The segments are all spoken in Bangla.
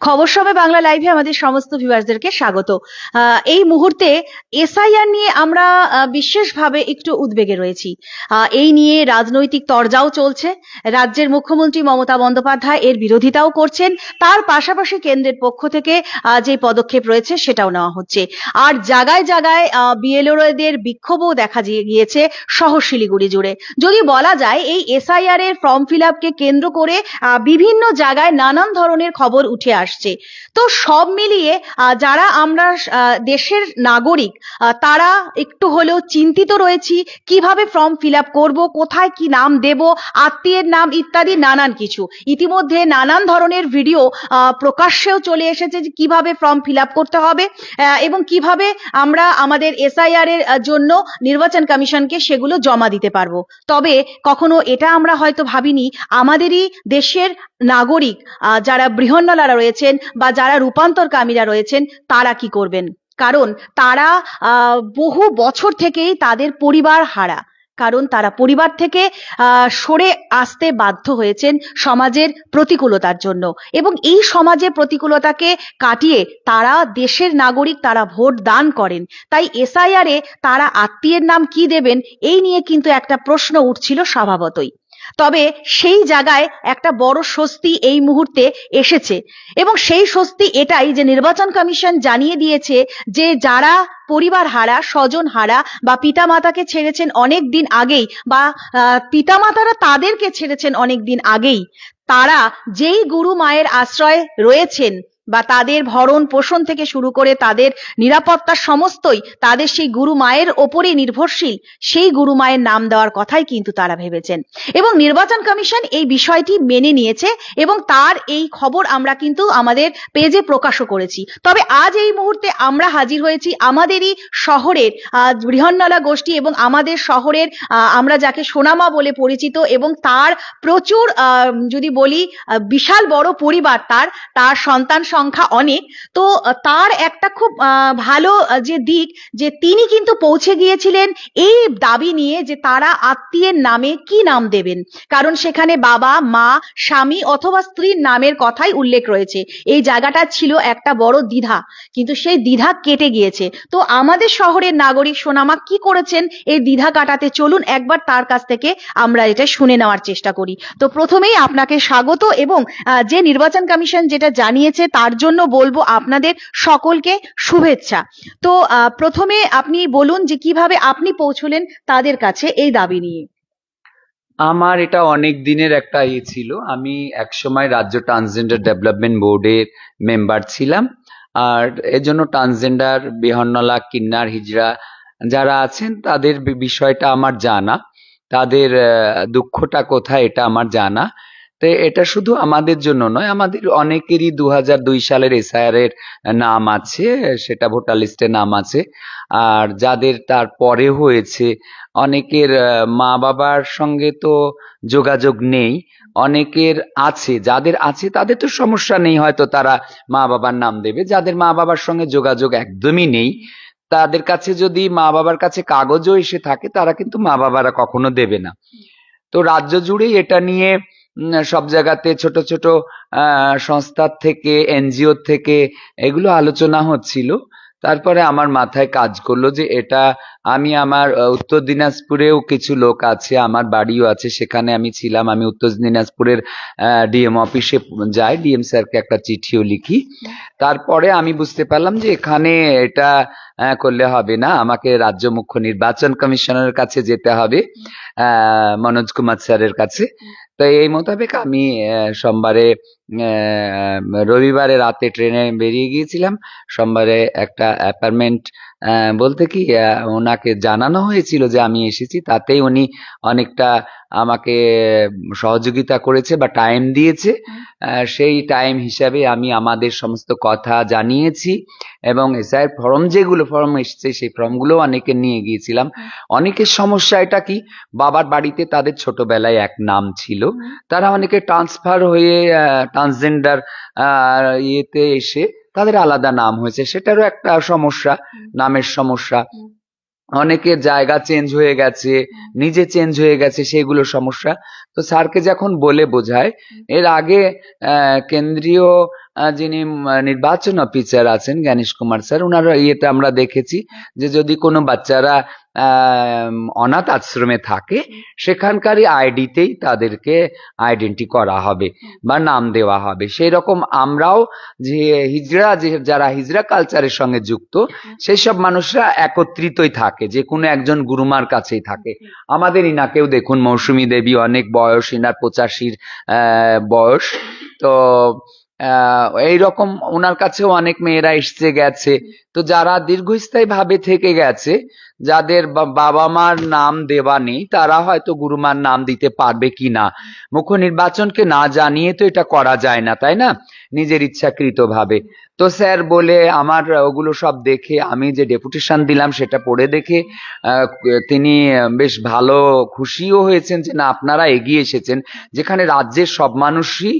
খবর সময় বাংলা লাইভে আমাদের সমস্ত ভিউয়ার্সদেরকে স্বাগত। এই মুহূর্তে এসআইআর নিয়ে আমরা বিশেষভাবে একটু উদ্বেগে রয়েছি। এই নিয়ে রাজনৈতিক তরজাও চলছে। রাজ্যের মুখ্যমন্ত্রী মমতা বন্দ্যোপাধ্যায় এর বিরোধিতাও করছেন। তার পাশাপাশি কেন্দ্রের পক্ষ থেকে যে পদক্ষেপ রয়েছে সেটাও নেওয়া হচ্ছে। আর জায়গায় জায়গায় বিএলওদের বিক্ষোভও দেখা গিয়ে- গিয়েছে শহর শিলিগুড়ি জুড়ে। যদি বলা যায়, এই এসআইআর এর ফর্ম ফিল আপকে কেন্দ্র করে বিভিন্ন জায়গায় নানান ধরনের খবর উঠে আসছে। তো সব মিলিয়ে যারা আমরা দেশের নাগরিক তারা একটু হলেও চিন্তিত রয়েছি, কীভাবে ফর্ম ফিল আপ করব, কোথায় কি নাম দেব, আত্মীয়ের নাম ইত্যাদি নানান কিছু। ইতিমধ্যে নানান ধরনের ভিডিও প্রকাশ্যেও চলে এসেছে যে কীভাবে ফর্ম ফিল আপ করতে হবে এবং কীভাবে আমরা আমাদের এসআইআর এর জন্য নির্বাচন কমিশনকে সেগুলো জমা দিতে পারব। তবে কখনো এটা আমরা হয়তো ভাবিনি, আমাদেরই দেশের নাগরিক যারা বৃহন্নলারা রয়েছেন বা যারা রূপান্তরকামীরা রয়েছেন, তারা কি করবেন? কারণ তারা বহু বছর থেকেই তাদের পরিবার হারা। কারণ তারা পরিবার থেকে সরে আসতে বাধ্য হয়েছেন সমাজের প্রতিকূলতার জন্য। এবং এই সমাজে প্রতিকূলতাকে কাটিয়ে তারা দেশের নাগরিক, তারা ভোট দান করেন। তাই এসআইআর তারা আত্মীয়ের নাম কি দেবেন, এই নিয়ে কিন্তু একটা প্রশ্ন উঠছিল স্বভাবতই। তবে সেই জায়গায় একটা বড় স্বস্তি এই মুহূর্তে এসেছে। এবং সেই স্বস্তি এটাই যে নির্বাচন কমিশন জানিয়ে দিয়েছে যে যারা পরিবার হারা স্বজন হারা বা পিতামাতাকে ছেড়েছেন অনেক দিন আগেই বা আহ, পিতামাতারা তাদেরকে ছেড়েছেন অনেক দিন আগেই তারা যেই গুরু মায়ের আশ্রয় রয়েছেন বা তাদের ভরণ পোষণ থেকে শুরু করে তাদের নিরাপত্তা সমস্তই তাদের সেই গুরু মায়ের ওপরে নির্ভরশীল। সেই গুরু মায়ের নাম দেওয়ার কথাই কিন্তু তারা ভেবেছেন। এবং নির্বাচন কমিশন এই বিষয়টি মেনে নিয়েছে এবং তার এই খবর আমরা কিন্তু আমাদের পেজে প্রকাশও করেছি। তবে আজ এই মুহূর্তে আমরা হাজির হয়েছি আমাদেরই শহরের বৃহন্নলা গোষ্ঠী এবং আমাদের শহরের আমরা যাকে সোনামা বলে পরিচিত এবং তার প্রচুর যদি বলি বিশাল বড় পরিবার তার তার সন্তান সংখ্যা অনেক, তো তার একটা খুব ভালো যে দিক যে তিনি কিন্তু পৌঁছে গিয়েছিলেন এই দাবি নিয়ে যে তারা আত্মীয়ের নামে কি নাম দেবেন। কারণ সেখানে বাবা, মা, স্বামী অথবা স্ত্রীর নামের কথাই উল্লেখ রয়েছে। এই জায়গাটা ছিল একটা বড় দ্বিধা, কিন্তু সেই দ্বিধা কেটে গিয়েছে। তো আমাদের শহরের নাগরিক সোনামা কি করেছেন? এই দ্বিধা কাটাতে চলুন, একবার তার কাছ থেকে আমরা এটা শুনে নেওয়ার চেষ্টা করি। তো প্রথমেই আপনাকে স্বাগত এবং যে নির্বাচন কমিশন যেটা জানিয়েছে তার জন্য বলব আপনাদের সকলকে শুভেচ্ছা। তো প্রথমে আপনি বলুন যে কীভাবে আপনি পৌঁছলেন তাদের কাছে এই দাবি নিয়ে। আমার এটা অনেক দিনের একটা ইয়ে ছিল। আমি একসময় রাজ্য ট্রান্সজেন্ডার ডেভেলপমেন্ট বোর্ডের মেম্বার ছিলাম। আর এর জন্য ট্রান্সজেন্ডার, বিহন্নলা, কিন্নার, হিজড়া যারা আছেন, তাদের বিষয়টা আমার জানা। তাদের দুঃখটা কোথায় এটা আমার জানা। তো এটা শুধু আমাদের জন্য নয়, আমাদের অনেকেরই দু দুই সালের এসআইআর এর নাম আছে, সেটা ভোটার লিস্টে নাম আছে। আর যাদের তার পরে হয়েছে, অনেকের মা বাবার সঙ্গে তো যোগাযোগ নেই, অনেকের আছে, যাদের আছে তাদের তো সমস্যা নেই, হয়তো তারা মা বাবার নাম দেবে, যাদের মা বাবার সঙ্গে যোগাযোগ একদমই নেই, তাদের কাছে যদি মা বাবার কাছে কাগজও এসে থাকে, তারা কিন্তু মা বাবারা কখনো দেবে না। তো রাজ্য জুড়েই এটা নিয়ে সব জায়গাতে ছোট ছোট সংস্থার থেকে, এনজিও থেকে এগুলো আলোচনা হচ্ছিল। তারপরে আমার মাথায় কাজ করল যে এটা আমি আমার উত্তর দিনাজপুরেও কিছু লোক আছে, আমার বাড়িও আছে, সেখানে আমি ছিলাম। আমি উত্তর দিনাজপুরের ডিএম অফিসে যাই ডিএম স্যারকে একটা চিঠিও লিখি। তারপরে আমি বুঝতে পারলাম যে এখানে এটা করলে হবে না। আমাকে রাজ্য মুখ্য নির্বাচন কমিশনের কাছে যেতে হবে মনোজ কুমার স্যারের কাছে। তো এই মোতাবেক আমি সোমবারে রবিবারে রাতে ট্রেনে বেরিয়ে গিয়েছিলাম। সোমবারে একটা অ্যাপার্টমেন্ট বলতে কি ওনাকে জানানো হয়েছিল যে আমি এসেছি। তাতেই উনি অনেকটা আমাকে সহযোগিতা করেছে বা টাইম দিয়েছে। সেই টাইম হিসাবে আমি আমাদের সমস্ত কথা জানিয়েছি এবং এসআইয়ের ফর্ম যেগুলো ফর্ম এসেছে সেই ফর্মগুলো অনেকে নিয়ে গিয়েছিলাম। অনেকের সমস্যা এটা কি বাবার বাড়িতে তাদের ছোটবেলায় এক নাম ছিল। তারা অনেকে ট্রান্সফার হয়ে ট্রান্সজেন্ডার ইয়েতে এসে তাদের আলাদা নাম হয়েছে। সেটারও একটা সমস্যা নামের সমস্যা। অনেকের জায়গা চেঞ্জ হয়ে গেছে নিজে চেঞ্জ হয়ে গেছে সেগুলো সমস্যা। তো স্যারকে যখন বলে বোঝায় এর আগে কেন্দ্রীয় যিনি নির্বাচন অফিসার আছেন জ্ঞানেশ কুমার স্যার ওনার ইয়েতে আমরা দেখেছি যে যদি কোনো বাচ্চারা অনাথ আশ্রমে থাকে সেখানকারই আইডিতেই তাদেরকে আইডেন্টি করা হবে বা নাম দেওয়া হবে। সেই রকম আমরাও যে হিজড়া যে যারা হিজড়া কালচারের সঙ্গে যুক্ত সেই সব মানুষরা একত্রিতই থাকে যে কোনো একজন গুরুমার কাছেই থাকে। আমাদের ইনাকেও দেখুন মৌসুমী দেবী অনেক বয়স ইনার পঁচাশির বয়স। তো এইরকম ওনার কাছেও অনেক মেয়েরা এসছে, গেছে। তো যারা দীর্ঘস্থায়ী ভাবে থেকে গেছে যাদের বাবা মার নাম দেওয়া নেই, তারা হয়তো গুরুমার নাম দিতে পারবে কি না মুখ্য নির্বাচনকে না জানিয়ে তো এটা করা যায় না, তাই না? নিজের ইচ্ছাকৃত ভাবে তো স্যার বলে, আমার, ওগুলো সব দেখে আমি যে ডেপুটেশন দিলাম সেটা পড়ে দেখে তিনি বেশ ভালো খুশিও হয়েছেন যে না, আপনারা এগিয়ে এসেছেন। যেখানে রাজ্যের সব মানুষই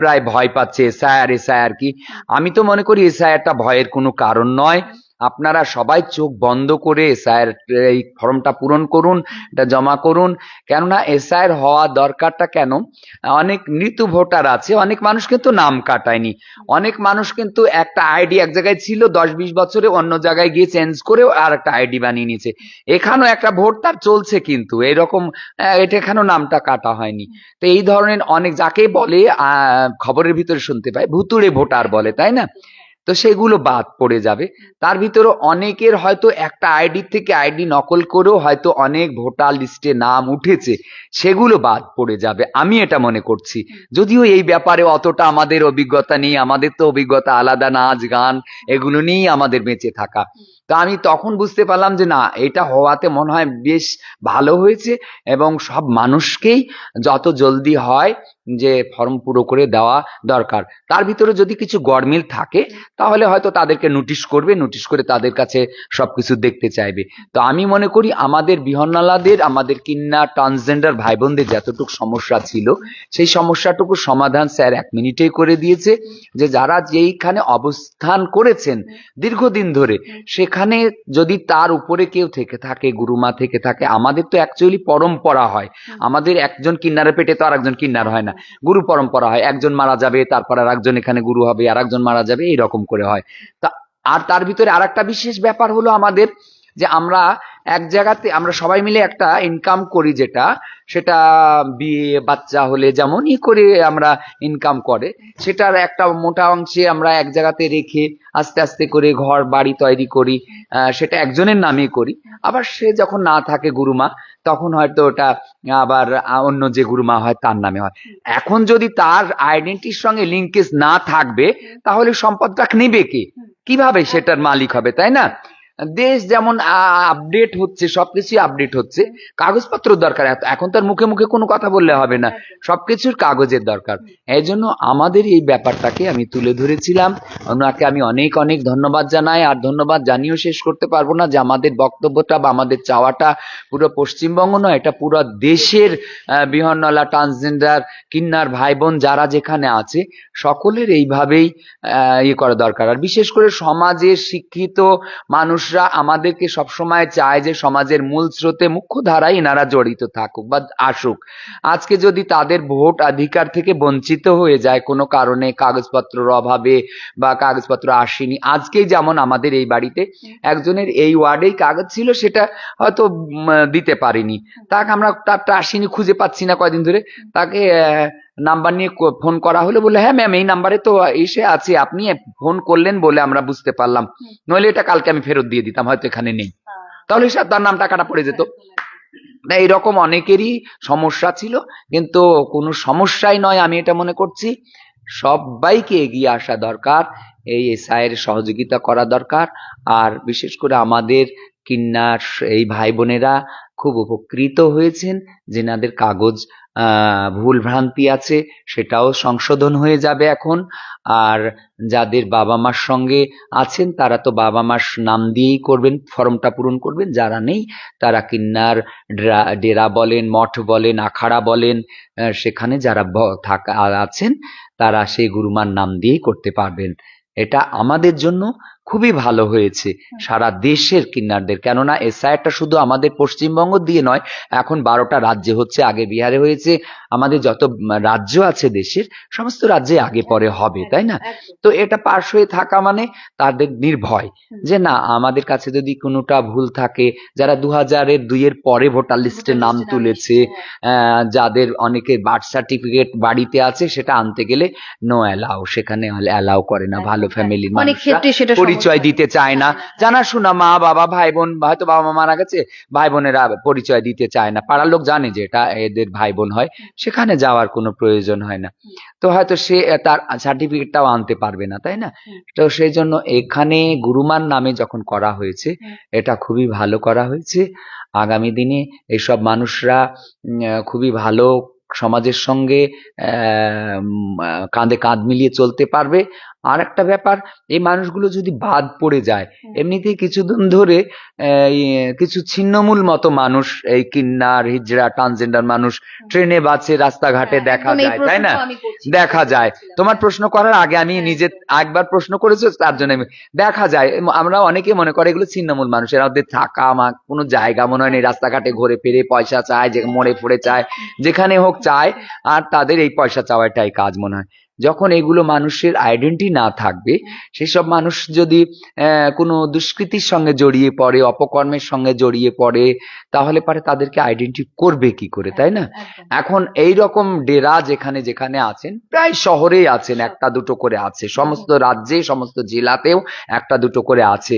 প্রায় ভয় পাচ্ছে, এসআইআর এসআইআর কি? আমি তো মনে করি এসআইআরটা ভয়ের কোনো কারণ নয়। আপনারা সবাই চোখ বন্ধ করে এসআইআর এই ফর্মটা পূরণ করুন, এটা জমা করুন। কেননা এসআইআর হওয়া দরকারটা কেন? অনেক মৃত ভোটার আছে, অনেক মানুষ কিন্তু নাম কাটায়নি। অনেক মানুষ কিন্তু একটা আইডি এক জায়গায় ছিল, দশ বিশ বছরে অন্য জায়গায় গিয়ে চেঞ্জ করেও আর একটা আইডি বানিয়ে নিয়েছে। এখানেও একটা ভোট তার চলছে কিন্তু, এরকম এটা এখানেও নামটা কাটা হয়নি। তো এই ধরনের অনেক যাকে বলে খবরের ভিতরে শুনতে পাই, ভুতুড়ে ভোটার বলে, তাই না? তো সেগুলো বাদ পড়ে যাবে। তার ভিতরে অনেকের হয়তো একটা আইডি থেকে আইডি নকল করেও হয়তো অনেক ভোটার লিস্টে নাম উঠেছে, সেগুলো বাদ পড়ে যাবে। আমি এটা মনে করছি। যদিও এই ব্যাপারে অতটা আমাদের অভিজ্ঞতা নেই, আমাদের তো অভিজ্ঞতা আলাদা, নাচ, গান এগুলো নিয়েই আমাদের বেঁচে থাকা। তো আমি তখন বুঝতে পারলাম যে না, এটা হওয়াতে মনে হয় বেশ ভালো হয়েছে এবং সব মানুষকেই যত জলদি হয় যে ফর্ম পুরো করে দেওয়া দরকার। তার ভিতরে যদি কিছু গরমিল থাকে তাহলে হয়তো তাদেরকে নোটিশ করবে নোটিশ করে তাদের কাছে সবকিছু দেখতে চাইবে। তো আমি মনে করি আমাদের বিহন্নালাদের, আমাদের কিন্না ট্রান্সজেন্ডার ভাই বোনদের যতটুকু সমস্যা ছিল, সেই সমস্যাটুকু সমাধান স্যার এক মিনিটেই করে দিয়েছে যে যারা যেইখানে অবস্থান করেছেন দীর্ঘদিন ধরে, সেখানে যদি তার উপরে কেউ থেকে থাকে, গুরুমা থেকে থাকে, আমাদের তো অ্যাকচুয়ালি পরম্পরা হয়। আমাদের একজন কিন্নারের পেটে তো আর একজন কিন্নার হয় না। গুরু পরম্পরা হয়, একজন মারা যাবে, তারপর আর একজন এখানে গুরু হবে আর একজন মারা যাবে, এইরকম করে হয়। তা, আর তার ভিতরে আর একটা বিশেষ ব্যাপার হলো আমাদের যে আমরা এক জায়গাতে আমরা সবাই মিলে একটা ইনকাম করি যেটা, সেটা বিয়ে, বাচ্চা হলে যেমনই করে আমরা ইনকাম করে, সেটার একটা মোটা অংশে আমরা এক জায়গাতে রেখে আস্তে আস্তে করে ঘর বাড়ি তৈরি করি সেটা একজনের নামে করি। আবার সে যখন না থাকে গুরুমা তখন হয়তো ওটা আবার অন্য যে গুরুমা হয় তার নামে হয়। এখন যদি তার আইডেন্টির সঙ্গে লিঙ্কেজ না থাকবে তাহলে সম্পদটা নেবে কে? কীভাবে সেটার মালিক হবে তাই না? দেশ যেমন আপডেট হচ্ছে সবকিছুই আপডেট হচ্ছে কাগজপত্র দরকার। এখন তার মুখে মুখে কোনো কথা বললে হবে না। সবকিছুর কাগজের দরকার। এই জন্য আমাদের এই ব্যাপারটাকে আমি তুলে ধরেছিলাম। ওনাকে আমি অনেক অনেক ধন্যবাদ জানাই। আর ধন্যবাদ জানিয়েও শেষ করতে পারব না যে আমাদের বক্তব্যটা বা আমাদের চাওয়াটা পুরো পশ্চিমবঙ্গ নয় এটা পুরো দেশের বিহন্নলা ট্রান্সজেন্ডার কিন্নার ভাই বোন যারা যেখানে আছে সকলের এইভাবেই ইয়ে করা দরকার। আর বিশেষ করে সমাজের শিক্ষিত মানুষরা আমাদেরকে সবসময় চায় যে সমাজের মূল স্রোতে মুখ্য ধারায় এনারা জড়িত থাকুক বা আসুক। আজকে যদি তাদের ভোট অধিকার থেকে বঞ্চিত হয়ে যায় কোনো কারণে কাগজপত্রের অভাবে বা কাগজপত্র আসেনি আজকেই যেমন আমাদের এই বাড়িতে একজনের এই ওয়ার্ডেই কাগজ ছিল সেটা হয়তো দিতে পারিনি। তাকে আমরা তারটা আসেনি খুঁজে পাচ্ছি না কয়দিন ধরে। তাকে নাম্বার নিয়ে ক- ফোন করা হলো বলে হ্যাঁ ম্যাম এই নাম্বারে তো এসে আছে। আপনি ফোন করলেন বলে আমরা বুঝতে পারলাম। নইলে এটা কালকে আমি ফেরত দিয়ে দিতাম হয়তো এখানে নেই। তাহলে সে তার নাম টাকাটা পড়ে যেত। না এরকম অনেকেরই সমস্যা ছিল কিন্তু কোনো সমস্যাই নয় আমি এটা মনে করছি। সবাইকে এগিয়ে আসা দরকার এই এসআইয়ের সহযোগিতা করা দরকার আর বিশেষ করে আমাদের কিন্নার এই ভাই বোনেরা খুব উপকৃত হয়েছেন যেনাদের কাগজ ভুল ভ্রান্তি আছে, সেটাও সংশোধন হয়ে যাবে এখন। আর যাদের বাবা মার সঙ্গে আছেন, তারা তো বাবা মার নাম দিয়েই করবেন, ফর্মটা পূরণ করবেন। যারা নেই, তারা কিন্নার ড্রা- বলেন, মঠ বলেন, আখাড়া বলেন সেখানে যারা থাকা, আছেন, তারা সেই গুরুমার নাম দিয়েই করতে পারবেন। এটা আমাদের জন্য খুবই ভালো হয়েছে সারা দেশের কিন্নারদের। কেননা এসআইআরটা শুধু আমাদের পশ্চিমবঙ্গ দিয়ে নয় এখন বারোটা রাজ্যে হচ্ছে আগে বিহারে হয়েছে আমাদের যত রাজ্য আছে দেশের সমস্ত রাজ্যে আগে পরে হবে তাই না? তো এটা পাশ হয়ে থাকা মানে তাদের নির্ভয় যে না আমাদের কাছে যদি কোনোটা ভুল থাকে যারা দু হাজারের দুইয়ের পরে ভোটার লিস্টে নাম তুলেছে যাদের অনেকে বার্থ সার্টিফিকেট বাড়িতে আছে সেটা আনতে গেলে নো অ্যালাউ সেখানে অ্যালাউ করে না ভালো ফ্যামিলির অনেক মানুষরা। ক্ষেত্রে সেটা পরিচয় দিতে চায় না। জানাশোনা মা বাবা ভাই বোন হয়তো বাবা মা মারা গেছে ভাই বোনেরা পরিচয় দিতে চায় না। পাড়ার লোক জানে যে এটা এদের ভাই বোন হয় সেখানে যাওয়ার কোনো প্রয়োজন হয় না। তো হয়তো সে তার সার্টিফিকেটটাও আনতে পারবে না তাই না? তো সেই জন্য এখানে গুরুমান নামে যখন করা হয়েছে এটা খুবই ভালো করা হয়েছে। আগামী দিনে এইসব মানুষরা খুবই ভালো সমাজের সঙ্গে আহ, কাঁধে কাঁধ মিলিয়ে চলতে পারবে। আর একটা ব্যাপার এই মানুষগুলো যদি বাদ পড়ে যায়। এমনিতেই কিছুদিন ধরে কিছু ছিন্নমূল মতো মানুষ এই কিন্নার হিজড়া ট্রান্সজেন্ডার মানুষ ট্রেনে বাসে রাস্তাঘাটে হ্যাঁ, দেখা যায় তাই না? দেখা যায়। তোমার প্রশ্ন করার আগে আমি হ্যাঁ, নিজে একবার প্রশ্ন করেছ তার জন্য আমি দেখা যায় আমরা অনেকে মনে করে এগুলো ছিন্নমূল মানুষ এরা ওদের থাকা মা কোনো জায়গা মনে হয় নেই রাস্তাঘাটে ঘুরে ফিরে পয়সা চায় যে মরে ফোড়ে চায় যেখানে হোক চায় আর তাদের এই পয়সা চাওয়াটাই কাজ মনে হয়। যখন এগুলো মানুষের আইডেন্টি না থাকবে সেসব মানুষ যদি আহ, কোনো দুষ্কৃতির সঙ্গে জড়িয়ে পড়ে অপকর্মের সঙ্গে জড়িয়ে পড়ে তাহলে পারে তাদেরকে আইডেন্টি করবে কি করে তাই না? এখন এই রকম ডেরা যেখানে যেখানে আছেন প্রায় শহরেই আছেন একটা দুটো করে আছে। সমস্ত রাজ্যে সমস্ত জেলাতেও একটা দুটো করে আছে।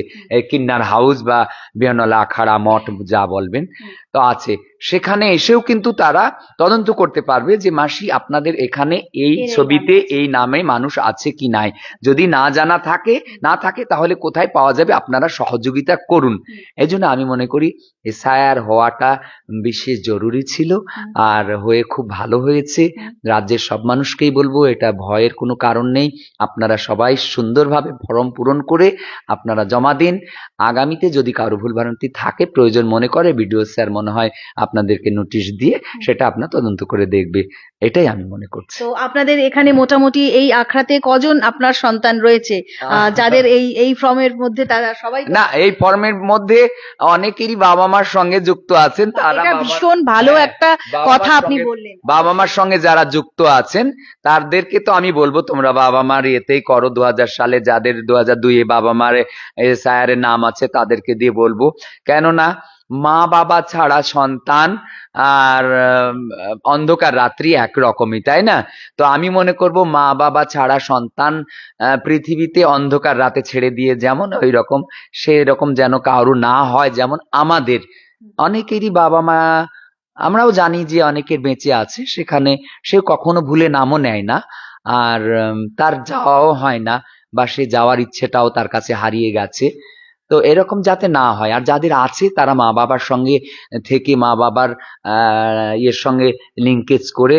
কিন্নার হাউস বা বিয়ানলা আখাড়া মঠ যা বলবেন তো আছে। সেখানে এসেও কিন্তু তারা তদন্ত করতে পারবে যে মাসি আপনাদের এখানে এই ছবিতে। এই নামে মানুষ আছে কি নাই। যদি না জানা থাকে না থাকে তাহলে কোথায় পাওয়া যাবে? আপনারা সহযোগিতা করুন। এই জন্য আমি মনে করি এসআইআর হওয়াটা বিশেষ জরুরি ছিল আর হয়ে খুব ভালো হয়েছে। রাজ্যের সব মানুষকেই বলব এটা ভয়ের কোনো কারণ নেই। আপনারা সবাই সুন্দরভাবে ফর্ম পূরণ করে আপনারা জমা দিন। আগামীতে যদি কারও ভুল ভ্রান্তি থাকে প্রয়োজন মনে করে বিডিও স্যার মনে হয় আপনাদেরকে নোটিশ দিয়ে সেটা আপনার তদন্ত করে দেখবে। এটাই আমি মনে করছি। তো আপনাদের এখানে মোটামুটি এই আখড়াতে কজন আপনার সন্তান রয়েছে? যাদের এই এই ফর্মের মধ্যে তারা সবাই না এই ফর্মের মধ্যে অনেকেরই বাবা মার সঙ্গে যুক্ত আছেন তারা ভীষণ ভালো হ্যাঁ, একটা কথা আপনি বললেন। বাবা মার সঙ্গে যারা যুক্ত আছেন তাদেরকে তো আমি বলব তোমরা বাবা মার ইয়েতেই করো দু হাজার সালে যাদের দু হাজার দুইয়ে বাবা মার এর নাম আছে তাদেরকে দিয়ে বলব। কেননা মা বাবা ছাড়া সন্তান আর অন্ধকার রাত্রি একরকমই তাই না? তো আমি মনে করব মা বাবা ছাড়া সন্তান পৃথিবীতে অন্ধকার রাতে ছেড়ে দিয়ে যেমন ওই রকম সেরকম যেন কারও না হয় যেমন আমাদের। অনেকেরই বাবা মা আমরাও জানি যে অনেকের বেঁচে আছে সেখানে সে কখনো ভুলে নামও নেয় না। আর তার যাওয়াও হয় না বা সে যাওয়ার ইচ্ছেটাও তার কাছে হারিয়ে গেছে। তো এরকম যাতে না হয়। আর যাদের আছে, তারা মা বাবার সঙ্গে থেকে মা বাবার ইয়ের সঙ্গে লিঙ্কেজ করে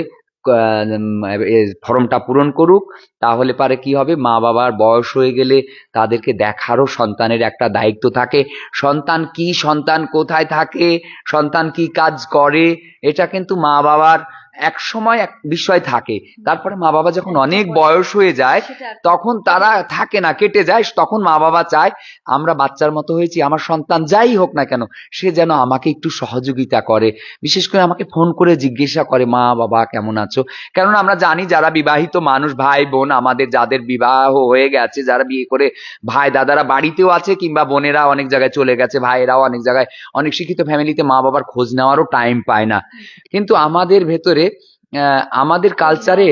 ফর্মটা পূরণ করুক, তাহলে পারে কি হবে? মা বাবার বয়স হয়ে গেলে তাদেরকে দেখারও সন্তানের একটা দায়িত্ব থাকে। সন্তান কি সন্তান কোথায় থাকে? সন্তান কি কাজ করে? এটা কিন্তু মা বাবার এক সময় এক বিষয় থাকে। তারপরে মা বাবা যখন অনেক বয়স হয়ে যায় তখন তারা থাকে না কেটে যায় তখন মা বাবা চায় আমরা বাচ্চার মতো হয়েছি আমার সন্তান যাই হোক না কেন সে যেন আমাকে একটু সহযোগিতা করে। বিশেষ করে আমাকে ফোন করে জিজ্ঞাসা করে মা বাবা কেমন আছো? কেননা আমরা জানি যারা বিবাহিত মানুষ ভাই বোন আমাদের যাদের বিবাহ হয়ে গেছে যারা বিয়ে করে ভাই দাদারা বাড়িতেও আছে কিংবা বোনেরা অনেক জায়গায় চলে গেছে ভাইয়েরাও অনেক জায়গায় অনেক শিক্ষিত ফ্যামিলিতে মা বাবার খোঁজ নেওয়ারও টাইম পায় না। কিন্তু আমাদের ভেতরে আমাদের কালচারে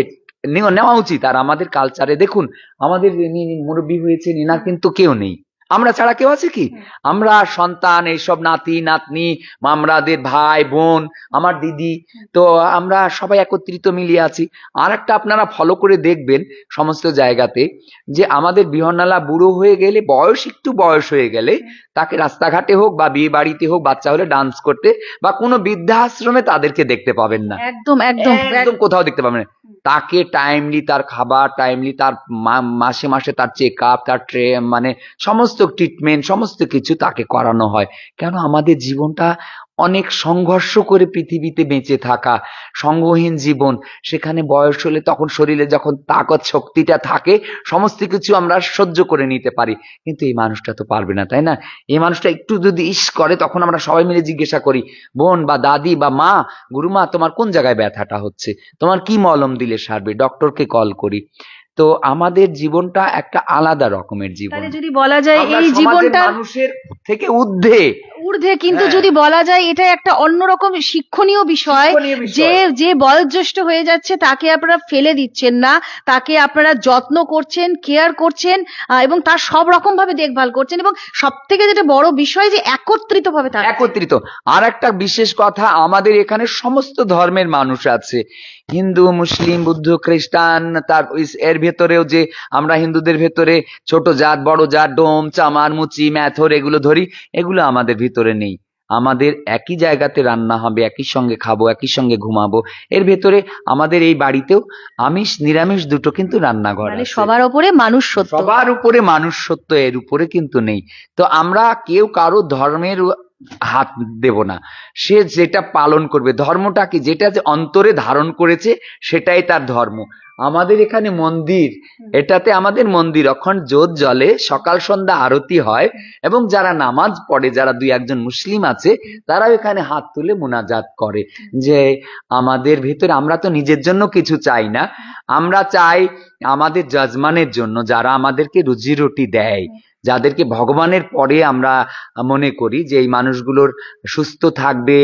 নেওয়া উচিত। আর আমাদের কালচারে দেখুন, আমাদের মুরব্বী হয়েছেন, এনার কিন্তু কেউ নেই। আমরা ছাড়া কেউ আছে কি? আমরা সন্তান এইসব নাতি নাতনি আমাদের ভাই বোন আমার দিদি তো আমরা সবাই একত্রিত মিলিয়ে আছি। আর একটা আপনারা ফলো করে দেখবেন সমস্ত জায়গাতে যে আমাদের বিহনালা বুড়ো হয়ে গেলে বয়স একটু বয়স হয়ে গেলে তাকে রাস্তাঘাটে হোক বা বিয়ে বাড়িতে হোক বাচ্চা হলে ডান্স করতে বা কোনো বৃদ্ধাশ্রমে তাদেরকে দেখতে পাবেন না। একদম একদম একদম কোথাও দেখতে পাবেন না। তাকে টাইমলি তার খাবার টাইমলি তার মাসে মাসে তার চেক আপ তার ট্রে মানে সমস্ত ট্রিটমেন্ট সমস্ত কিছু তাকে করানো হয়। কেন? আমাদের জীবনটা অনেক সংঘর্ষ করে পৃথিবীতে বেঁচে থাকা সঙ্গহীন জীবন। সেখানে বয়স হলে তখন শরীরে যখন তাকত শক্তিটা থাকে সমস্ত কিছু আমরা সহ্য করে নিতে পারি। কিন্তু এই মানুষটা তো পারবে না তাই না? এই মানুষটা একটু যদি ইস করে তখন আমরা সবাই মিলে জিজ্ঞাসা করি বোন বা দাদি বা মা গুরুমা তোমার কোন জায়গায় ব্যথাটা হচ্ছে? তোমার কি মলম দিলে সারবে? ডক্টরকে কল করি। তো আমাদের জীবনটা একটা আলাদা রকমের জীবন। যদি বলা যায় এই জীবনটা মানুষের থেকে ঊর্ধ্বে ঊর্ধ্বে কিন্তু হ্যাঁ। যদি বলা যায় এটা একটা অন্যরকম শিক্ষণীয় বিষয় যে যে বয়োজ্যেষ্ঠ হয়ে যাচ্ছে তাকে আপনারা ফেলে দিচ্ছেন না তাকে আপনারা যত্ন করছেন কেয়ার করছেন এবং তার সব রকম ভাবে দেখভাল করছেন এবং সব থেকে যেটা বড় বিষয় যে একত্রিত ভাবে একত্রিত। আর একটা বিশেষ কথা আমাদের এখানে সমস্ত ধর্মের মানুষ আছে। হিন্দু মুসলিম বুদ্ধ খ্রিস্টান তার এর ভেতরেও যে আমরা হিন্দুদের ভেতরে ছোট জাত বড় জাত ডোম চামার মুচি ম্যাথর এগুলো ধরি এগুলো আমাদের ভিতরে নেই। আমাদের একই জায়গাতে রান্না হবে একই সঙ্গে খাব একই সঙ্গে ঘুমাবো। এর ভেতরে আমাদের এই বাড়িতেও আমিষ নিরামিষ দুটো কিন্তু রান্নাঘর মানে সবার উপরে মানুষ সত্য সবার উপরে মানুষ সত্য এর উপরে কিন্তু নেই। তো আমরা কেউ কারও ধর্মের হাত দেব না। সে যেটা পালন করবে ধর্মটা কি? যেটা যে অন্তরে ধারণ করেছে সেটাই তার ধর্ম। আমাদের এখানে মন্দির এটাতে আমাদের মন্দির অখণ্ড জোত জলে সকাল সন্ধ্যা আরতি হয় এবং যারা নামাজ পড়ে যারা দুই একজন মুসলিম আছে তারা এখানে হাত তুলে মোনাজাত করে যে আমাদের ভিতরে আমরা তো নিজের জন্য কিছু চাই না। আমরা চাই আমাদের যজমানের জন্য যারা আমাদেরকে রুজি রুটি দেয় যাদেরকে ভগবানের পরে আমরা মনে করি যে এই মানুষগুলোর সুস্থ থাকবে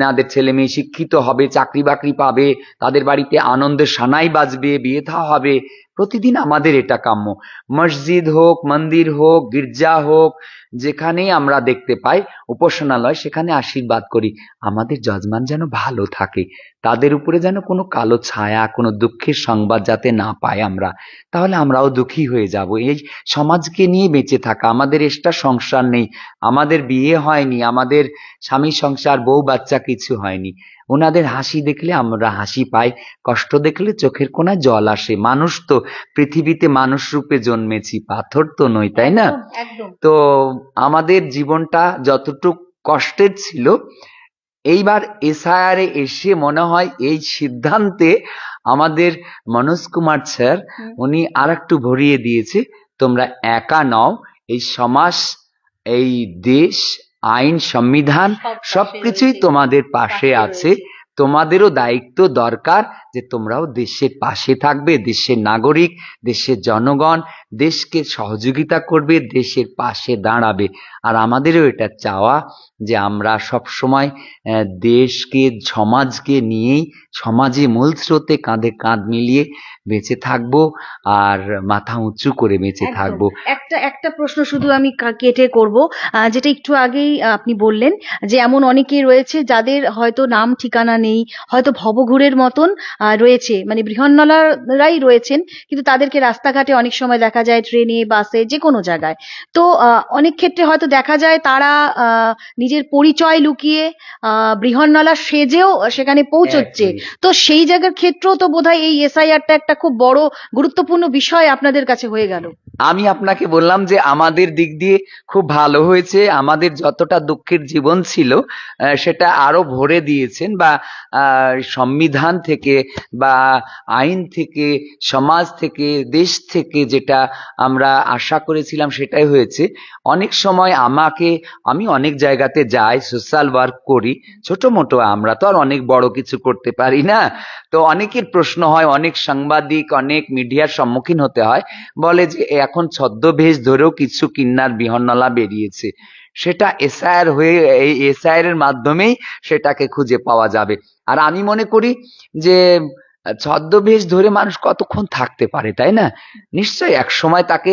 তাদের ছেলে মেয়ে শিক্ষিত হবে চাকরি বাকরি পাবে তাদের বাড়িতে আনন্দের সানাই বাজবে বিয়ে থা হবে প্রতিদিন আমাদের এটা কাম্য। মসজিদ হোক মন্দির হোক গির্জা হোক যেখানেই আমরা দেখতে পাই উপাসনালয় সেখানে আশীর্বাদ করি। আমাদের যজমান যেন ভালো থাকে। তাদের উপরে যেন কোনো কালো ছায়া কোনো দুঃখের সংবাদ যাতে না পাই আমরা তাহলে আমরাও দুঃখী হয়ে যাব। এই সমাজকে নিয়ে বেঁচে থাকা আমাদের এক্সট্রা সংসার নেই আমাদের বিয়ে হয়নি আমাদের স্বামী সংসার বউ বাচ্চা কিছু হয়নি। ওনাদের হাসি দেখলে আমরা হাসি পাই কষ্ট দেখলে চোখের কোনায় জল আসে। মানুষ তো পৃথিবীতে মানুষ রূপে জন্মেছি পাথর তো নই তাই না? তো আমাদের জীবনটা যতটুক কষ্টের ছিল এইবার এসআইআরে এসে মনে হয় এই সিদ্ধান্তে আমাদের মনোজ কুমার স্যার উনি আর একটু ভরিয়ে দিয়েছে তোমরা একা নও এই সমাজ এই দেশ আইন সংবিধান সবকিছুই তোমাদের পাশে পাশে আছে তোমাদেরও দায়িত্ব দরকার যে তোমরাও দেশের পাশে থাকবে দেশের নাগরিক দেশের জনগণ দেশকে সহযোগিতা করবে দেশের পাশে দাঁড়াবে আর আমাদেরও এটা চাওয়া যে আমরা সব সময় দেশকে সমাজকে নিয়েই সমাজে মূল স্রোতে কাঁধে কাঁধ মিলিয়ে বেঁচে থাকব আর মাথা উঁচু করে বেঁচে। থাকব একটা একটা প্রশ্ন শুধু আমি কেটে করব যেটা একটু আগেই আপনি বললেন যে এমন অনেকেই রয়েছে যাদের হয়তো নাম ঠিকানা নেই হয়তো ভবঘুরের মতন রয়েছে। মানে বৃহন্নলারাই রয়েছেন কিন্তু তাদেরকে রাস্তাঘাটে অনেক সময় দেখা যায় ট্রেনে বাসে যে কোনো জায়গায়। তো অনেক ক্ষেত্রে হয়তো দেখা যায় তারা নিজের পরিচয় লুকিয়ে আহ, বৃহন্নলা সেজেও সেখানে পৌঁছচ্ছে। তো সেই জায়গার ক্ষেত্রেও তো বোধহয় এই এসআইআরটা একটা খুব বড় গুরুত্বপূর্ণ বিষয় আপনাদের কাছে হয়ে গেল। আমি আপনাকে বললাম যে আমাদের দিক দিয়ে খুব ভালো হয়েছে। আমাদের যতটা দুঃখের জীবন ছিল সেটা আরও ভরে দিয়েছেন বা সংবিধান থেকে বা আইন থেকে, সমাজ থেকে, দেশ থেকে যেটা আমরা আশা করেছিলাম সেটাই হয়েছে। অনেক সময় আমাকে, আমি অনেক জায়গাতে যাই সোশ্যাল ওয়ার্ক করি ছোট মোটো আমরা তো আর অনেক বড় কিছু করতে পারি না। তো অনেকের প্রশ্ন হয়, অনেক সাংবাদিক, অনেক মিডিয়ার সম্মুখীন হতে হয়, বলে যে এখন ছদ্মবেশ ধরেও কিছু কিন্নার বিহন্নলা বেরিয়েছে। সেটা এসআইআর হয়ে, এই এসআইআর এর মাধ্যমেই সেটাকে খুঁজে পাওয়া যাবে। আর আমি মনে করি যে ছদ্মবেশ ধরে মানুষ কতক্ষণ থাকতে পারে, তাই না? নিশ্চয়ই এক সময় তাকে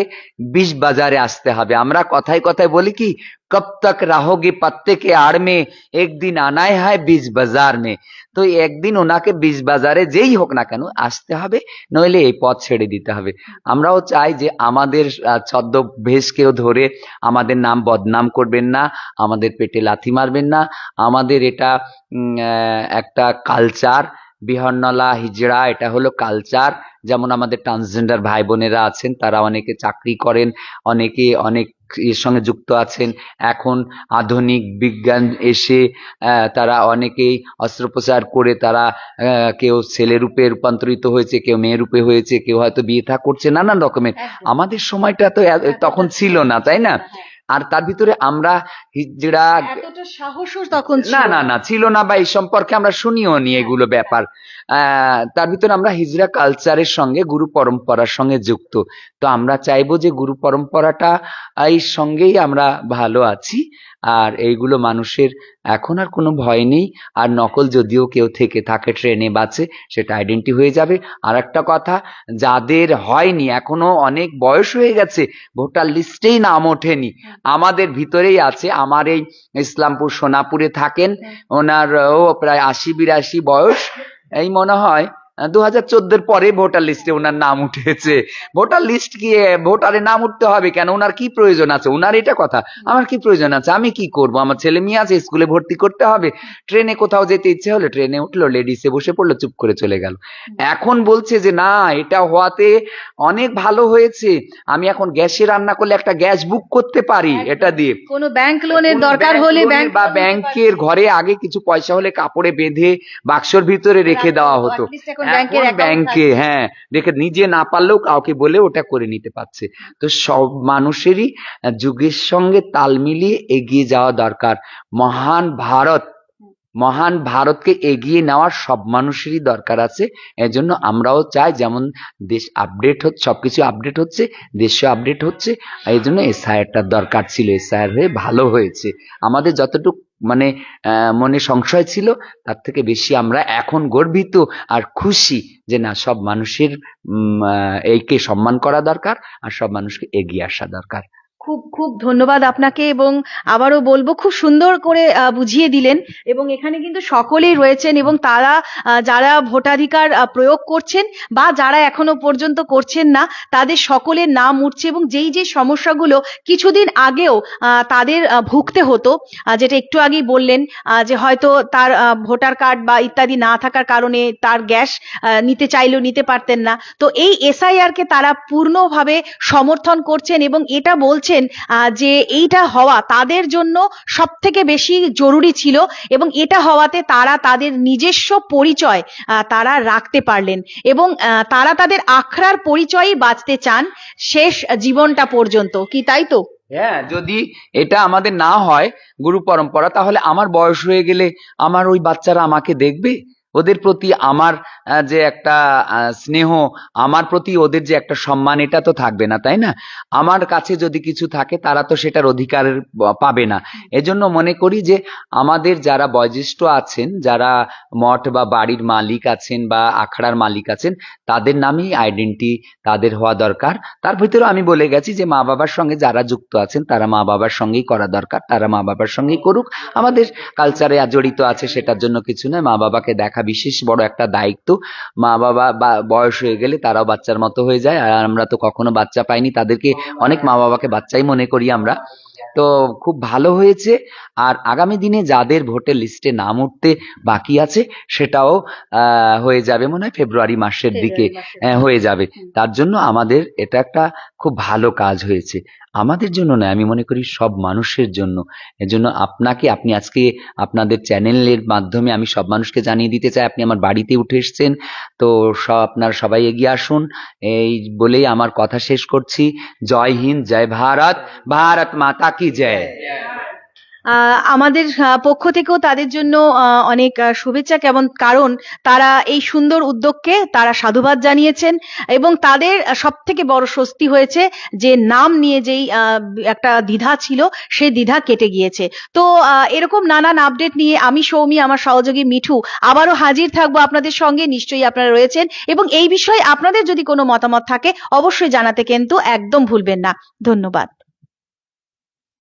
বিষ বাজারে আসতে হবে। আমরা কথায় কথায় বলি কি, কব তক রাহোগে পত্তে কে আড় মে একদিন আনায় হয় বীজ বাজার মে। তো একদিন ওনাকে বীজ বাজারে যেই হোক না কেন আসতে হবে, নইলে এই পথ ছেড়ে দিতে হবে। আমরাও চাই যে আমাদের ছদ্মবেশকেও ধরে আমাদের নাম বদনাম করবেন না, আমাদের পেটে লাথি মারবেন না। আমাদের এটা একটা কালচার বিহন্নলা হিজড়া এটা হলো কালচার যেমন আমাদের ট্রান্সজেন্ডার ভাই বোনেরা আছেন তারা অনেকে চাকরি করেন অনেকে অনেক এর সঙ্গে যুক্ত আছেন। এখন আধুনিক বিজ্ঞান এসে তারা অনেকেই অস্ত্রোপচার করে তারা কেউ ছেলে রূপে রূপান্তরিত হয়েছে কেউ মেয়ে রূপে হয়েছে কেউ হয়তো বিয়ে থা করছে নানান রকমের। আমাদের সময়টা তো তখন ছিল না তাই না? আর তার ভিতরে আমরা হিজড়া সাহস সাহসও তখন না না না। ছিল না বা এই সম্পর্কে আমরা শুনিও নি এগুলো ব্যাপার। আহ, তার ভিতরে আমরা হিজড়া কালচারের সঙ্গে গুরু পরম্পরার সঙ্গে যুক্ত। তো আমরা চাইব যে গুরু পরম্পরাটা এই সঙ্গেই আমরা ভালো আছি। আর এইগুলো মানুষের এখন আর কোনো ভয় নেই। আর নকল যদিও কেউ থেকে থাকে ট্রেনে বাসে সেটা আইডেন্টি হয়ে যাবে। আর একটা কথা যাদের হয়নি এখনও অনেক বয়স হয়ে গেছে ভোটার লিস্টেই নাম ওঠেনি। আমাদের ভিতরেই আছে আমার এই ইসলামপুর সোনাপুরে থাকেন ওনার ও প্রায় আশি বিরাশি বয়স এই মনে হয়। দু হাজার চোদ্দোর পরে ভোটার লিস্টে ওনার নাম উঠেছে। ভোটার লিস্ট কি ভোটারে নাম উঠতে হবে কেন? ওনার কি প্রয়োজন আছে? ওনার এটা কথা। আমার কি প্রয়োজন আছে? আমি কি করব? আমার ছেলে মেয়ে আছে স্কুলে ভর্তি করতে হবে। ট্রেনে কোথাও যেতে ইচ্ছে হলো ট্রেনে উঠল লেডিসে বসে পড়ল চুপ করে চলে গেল। এখন বলছে যে না এটা হওয়াতে অনেক ভালো হয়েছে। আমি এখন গ্যাসে রান্না করলে একটা গ্যাস বুক করতে পারি এটা দিয়ে। কোনো ব্যাংক লোনের দরকার হলে ব্যাংক বা ব্যাংকের ঘরে আগে কিছু পয়সা হলে কাপড়ে বেঁধে বাক্সর ভিতরে রেখে দেওয়া হতো। ব্যাংকের ব্যাংকে হ্যাঁ দেখে নিজে না পারলেও কাউকে বলে ওটা করে নিতে পারছে। তো সব মানুষেরই যুগের সঙ্গে তাল মিলিয়ে এগিয়ে যাওয়া দরকার। মহান ভারত মহান ভারতকে এগিয়ে নেওয়ার সব মানুষেরই দরকার আছে। এজন্য আমরাও চাই যেমন দেশ আপডেট হচ্ছে সব কিছু আপডেট হচ্ছে, দেশও আপডেট হচ্ছে। এই জন্য এসআইআরটার দরকার ছিল এসআইআর হয়ে ভালো হয়েছে। আমাদের যতটুকু মানে মনে সংশয় ছিল, তার থেকে বেশি আমরা এখন গর্বিত আর খুশি যে না, সব মানুষের এইকে সম্মান করা দরকার আর সব মানুষকে এগিয়ে আসা দরকার। খুব খুব ধন্যবাদ আপনাকে এবং আবারও বলব, খুব সুন্দর করে বুঝিয়ে দিলেন এবং এখানে কিন্তু সকলেই রয়েছেন এবং তারা যারা ভোটাধিকার প্রয়োগ করছেন বা যারা এখনও পর্যন্ত করছেন না, তাদের সকলের নাম উঠছে এবং যেই যে সমস্যাগুলো কিছুদিন আগেও তাদের ভুগতে হতো যেটা একটু আগেই বললেন যে হয়তো তার ভোটার কার্ড বা ইত্যাদি না থাকার কারণে তার গ্যাস নিতে চাইলেও নিতে পারতেন না। তো এই এসআইআর কে তারা পূর্ণভাবে সমর্থন করছেন এবং এটা বলছেন যে এইটা হওয়া তাদের জন্য সব থেকে বেশি জরুরি ছিল এবং এটা হওয়াতে তারা তাদের নিজস্ব পরিচয় তারা রাখতে পারলেন এবং তারা তাদের আখড়ার পরিচয়ই বাঁচতে চান শেষ জীবনটা পর্যন্ত। কি তাই তো? হ্যাঁ যদি এটা আমাদের না হয় গুরু পরম্পরা, তাহলে আমার বয়স হয়ে গেলে আমার ওই বাচ্চারা আমাকে দেখবে? ওদের প্রতি আমার যে একটা স্নেহ আমার প্রতি ওদের যে একটা সম্মান এটা তো থাকবে না তাই না? আমার কাছে যদি কিছু থাকে তারা তো সেটার অধিকার পাবে না। এজন্য মনে করি যে আমাদের যারা বয়োজ্যেষ্ঠ আছেন যারা মঠ বা বাড়ির মালিক আছেন বা আখড়ার মালিক আছেন তাদের নামেই আইডেন্টি তাদের হওয়া দরকার। তার ভিতরে আমি বলে গেছি যে মা বাবার সঙ্গে যারা যুক্ত আছেন তারা মা বাবার সঙ্গেই করা দরকার তারা মা বাবার সঙ্গেই করুক। আমাদের কালচারে জড়িত আছে সেটার জন্য কিছু নয় মা বাবাকে দেখা বিশেষ বড় একটা দায়িত্ব। মা বাবা বা বয়স হয়ে গেলে তারাও বাচ্চার মতো হয়ে যায়। আর আমরা তো কখনো বাচ্চা পাইনি তাদেরকে অনেক মা বাবাকে বাচ্চাই মনে করি আমরা। তো খুব ভালো হয়েছে। আর আগামী দিনে যাদের ভোটের লিস্টে নাম উঠতে বাকি আছে সেটাও হয়ে যাবে মনে হয় ফেব্রুয়ারি মাসের দিকে হ্যাঁ, হয়ে যাবে। তার জন্য আমাদের এটা একটা খুব ভালো কাজ হয়েছে। আমাদের জন্য নয়, আমি মনে করি সব মানুষের জন্য। এজন্য আপনাকে, আপনি আজকে আপনাদের চ্যানেলের মাধ্যমে আমি সব মানুষকে জানিয়ে দিতে চাই, আপনি আমার বাড়িতে উঠে এসছেন, তো সব আপনার সবাই এগিয়ে আসুন। এই বলেই আমার কথা শেষ করছি। জয় হিন্দ, জয় ভারত ভারত মাতা কি জয়? আমাদের পক্ষ থেকেও তাদের জন্য অনেক শুভেচ্ছা। কেমন? কারণ তারা এই সুন্দর উদ্যোগকে তারা সাধুবাদ জানিয়েছেন এবং তাদের সব থেকে বড় স্বস্তি হয়েছে যে নাম নিয়ে যেই একটা দ্বিধা ছিল সেই দ্বিধা কেটে গিয়েছে। তো এরকম নানান আপডেট নিয়ে আমি, সৌমি, আমার সহযোগী মিঠু আবারও হাজির থাকব আপনাদের সঙ্গে। নিশ্চয়ই আপনারা রয়েছেন এবং এই বিষয়ে আপনাদের যদি কোনো মতামত থাকে, অবশ্যই জানাতে কিন্তু একদম ভুলবেন না। ধন্যবাদ।